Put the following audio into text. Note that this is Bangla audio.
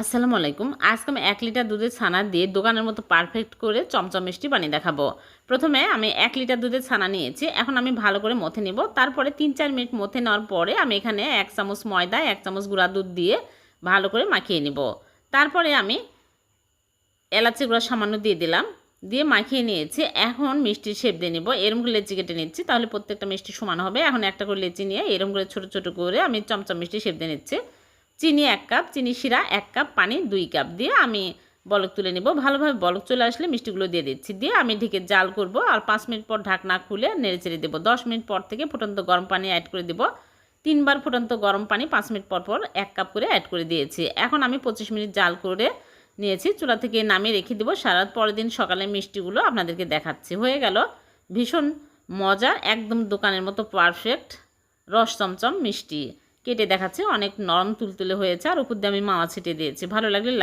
আসসালামু আলাইকুম। আজকে আমি এক লিটার দুধের ছানা দিয়ে দোকানের মতো পারফেক্ট করে চমচম মিষ্টি বানিয়ে দেখাবো। প্রথমে আমি এক লিটার দুধের ছানা নিয়েছি। এখন আমি ভালো করে মথে নিব। তারপরে তিন চার মিনিট মথে নেওয়ার পরে আমি এখানে এক চামচ ময়দা, এক চামচ গুঁড়া দুধ দিয়ে ভালো করে মাখিয়ে নিব। তারপরে আমি এলাচি গুঁড়া সামান্য দিয়ে দিলাম। দিয়ে মাখিয়ে নিয়েছি। এখন মিষ্টির শেপ দিয়ে নিব। এরম করে লেচি কেটে নিচ্ছি। তাহলে প্রত্যেকটা মিষ্টি সমান হবে। এখন একটা করে লেচি নিয়ে এরম করে ছোটো ছোটো করে আমি চমচম মিষ্টি শেপ দিয়ে নিচ্ছি। চিনি এক কাপ, চিনি শিরা এক কাপ, পানি দুই কাপ দিয়ে আমি বলক তুলে নিব। ভালোভাবে বলক চলে আসলে মিষ্টিগুলো দিয়ে দিচ্ছি। দিয়ে আমি ঢেকে জাল করব আর পাঁচ মিনিট পর ঢাকনা খুলে নেড়ে চেড়ে দেবো। দশ মিনিট পর থেকে ফুটন্ত গরম পানি অ্যাড করে দেবো। তিনবার ফুটন্ত গরম পানি পাঁচ মিনিট পর পর এক কাপ করে অ্যাড করে দিয়েছি। এখন আমি পঁচিশ মিনিট জাল করে নিয়েছি। চুলা থেকে নামিয়ে রেখে দেবো। সারা পরের দিন সকালে মিষ্টিগুলো আপনাদেরকে দেখাচ্ছি। হয়ে গেল ভীষণ মজার, একদম দোকানের মতো পারফেক্ট রস চমচম মিষ্টি। কেটে দেখাচ্ছে, অনেক নরম তুলতুলে হয়েছে, আর উপর দিয়ে আমি মাওয়া ছিটিয়ে দিয়েছি। ভালো লাগলে